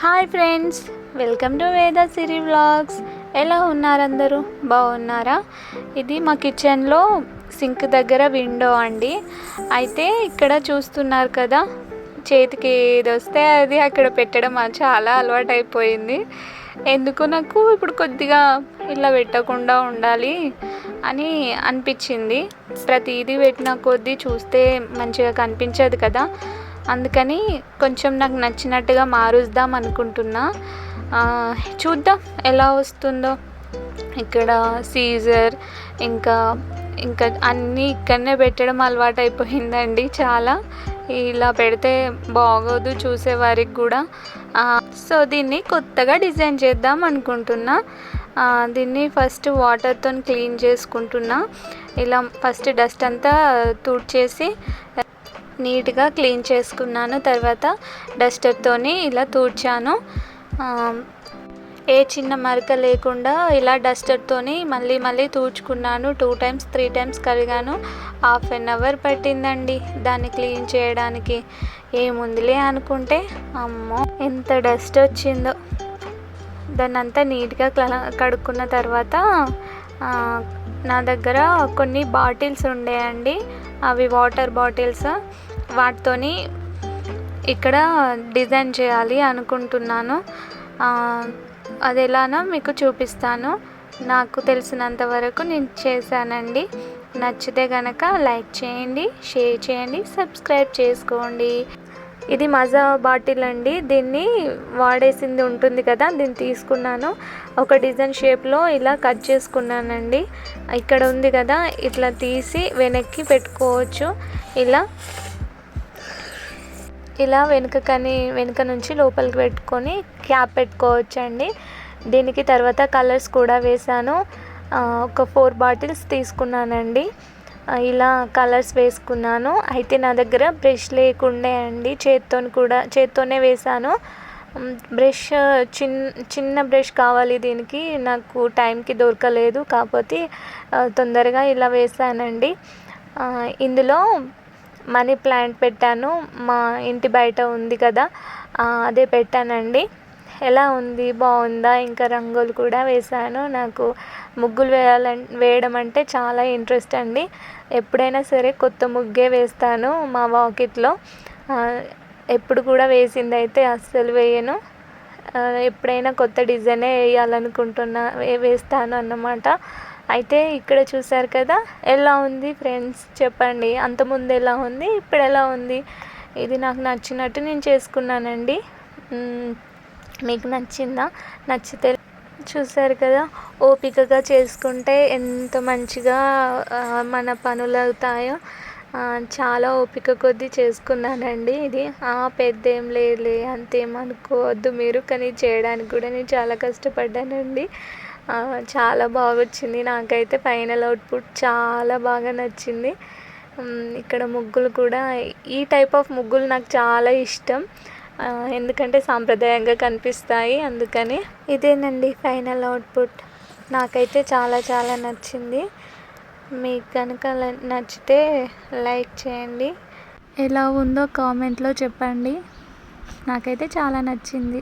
Hi friends welcome to వేద సిరి vlogs. ఎలా ఉన్నారు అందరూ? బాగున్నారా? ఇది మా కిచెన్లో సింక్ దగ్గర విండో అండి. అయితే ఇక్కడ చూస్తున్నారు కదా చేతికి ఏది వస్తే అది అక్కడ పెట్టడం చాలా అలవాటు అయిపోయింది ఎందుకు నాకు ఇప్పుడు కొద్దిగా ఇలా పెట్టకుండా ఉండాలి అని అనిపించింది. ప్రతిదీ పెట్టిన కొద్దీ చూస్తే మంచిగా కనిపించదు కదా. అందుకని కొంచెం నాకు నచ్చినట్టుగా మారుద్దాం అనుకుంటున్నా. చూద్దాం ఎలా వస్తుందో. ఇక్కడ సీజర్ ఇంకా ఇంకా అన్నీ ఇక్కడనే పెట్టడం అలవాటు అయిపోయిందండి చాలా. ఇలా పెడితే బాగోదు చూసేవారికి కూడా. సో దీన్ని కొత్తగా డిజైన్ చేద్దాం అనుకుంటున్నా. దీన్ని ఫస్ట్ వాటర్తో క్లీన్ చేసుకుంటున్నా. ఇలా ఫస్ట్ డస్ట్ అంతా తుడిచేసి నీట్గా క్లీన్ చేసుకున్నాను. తర్వాత డస్టర్తోని ఇలా తూడ్చాను. ఏ చిన్న మరక లేకుండా ఇలా డస్టర్తోని మళ్ళీ మళ్ళీ తూడ్చుకున్నాను. టూ టైమ్స్ త్రీ టైమ్స్ కడిగాను. హాఫ్ అన్ అవర్ పట్టిందండి దాన్ని క్లీన్ చేయడానికి. ఏముందిలే అనుకుంటే అమ్మో ఎంత డస్ట్ వచ్చిందో. దాన్ని అంతా నీట్గా క్ల కడుక్కున్న తర్వాత నా దగ్గర కొన్ని బాటిల్స్ ఉండేయండి. అవి వాటర్ బాటిల్స్. వాటితోని ఇక్కడ డిజైన్ చేయాలి అనుకుంటున్నాను. అది ఎలానో మీకు చూపిస్తాను. నాకు తెలిసినంత వరకు నేను చేశానండి. నచ్చితే కనుక లైక్ చేయండి షేర్ చేయండి సబ్స్క్రైబ్ చేసుకోండి. ఇది మజా బాటిల్ అండి. దీన్ని వాడేసింది ఉంటుంది కదా దీన్ని తీసుకున్నాను. ఒక డిజైన్ షేప్లో ఇలా కట్ చేసుకున్నానండి. ఇక్కడ ఉంది కదా ఇట్లా తీసి వెనక్కి పెట్టుకోవచ్చు. ఇలా ఇలా వెనుకకని వెనుక నుంచి లోపలికి పెట్టుకొని క్యాప్ పెట్టుకోవచ్చండి. దీనికి తర్వాత కలర్స్ కూడా వేశాను. ఒక ఫోర్ బాటిల్స్ తీసుకున్నానండి. ఇలా కలర్స్ వేసుకున్నాను. అయితే నా దగ్గర బ్రష్ లేకుండే అండి. చేత్తో కూడా చేత్తోనే వేశాను. బ్రష్ చిన్ చిన్న బ్రష్ కావాలి దీనికి. నాకు టైంకి దొరకలేదు. కాకపోతే తొందరగా ఇలా వేసానండి ఇందులో మనీ ప్లాంట్ పెట్టాను. మా ఇంటి బయట ఉంది కదా అదే పెట్టానండి. ఎలా ఉంది? బాగుందా? ఇంకా రంగులు కూడా వేశాను. నాకు ముగ్గులు వేయాలని వేయడం అంటే చాలా ఇంట్రెస్ట్ అండి. ఎప్పుడైనా సరే కొత్త ముగ్గే వేస్తాను మా వాకిట్లో. ఎప్పుడు కూడా వేసింది అయితే అస్సలు వేయను. ఎప్పుడైనా కొత్త డిజైనే వేయాలనుకుంటున్నా వేస్తాను అన్నమాట. అయితే ఇక్కడ చూసారు కదా ఎలా ఉంది ఫ్రెండ్స్? చెప్పండి. అంతకుముందు ఎలా ఉంది? ఇప్పుడు ఎలా ఉంది? ఇది నాకు నచ్చినట్టు నేను చేసుకున్నానండి. మీకు నచ్చిందా? నచ్చితే చూసారు కదా ఓపికగా చేసుకుంటే ఎంత మంచిగా మన పనులు అవుతాయో చాలా ఓపిక కొద్దీ చేసుకున్నానండి ఇది. ఆ, పెద్ద ఏం లేదులే అంతేం అనుకోవద్దు మీరు కానీ చేయడానికి కూడా నేను చాలా కష్టపడ్డానండి. చాలా బాగా వచ్చింది నాకైతే ఫైనల్ అవుట్పుట్ చాలా బాగా నచ్చింది. ఇక్కడ ముగ్గులు కూడా ఈ టైప్ ఆఫ్ ముగ్గులు నాకు చాలా ఇష్టం. ఎందుకంటే సాంప్రదాయంగా కనిపిస్తాయి అందుకని. ఇదేనండి ఫైనల్ అవుట్పుట్. నాకైతే చాలా చాలా నచ్చింది. మీకు కనుక నచ్చితే లైక్ చేయండి. ఎలా ఉందో కామెంట్లో చెప్పండి. నాకైతే చాలా నచ్చింది.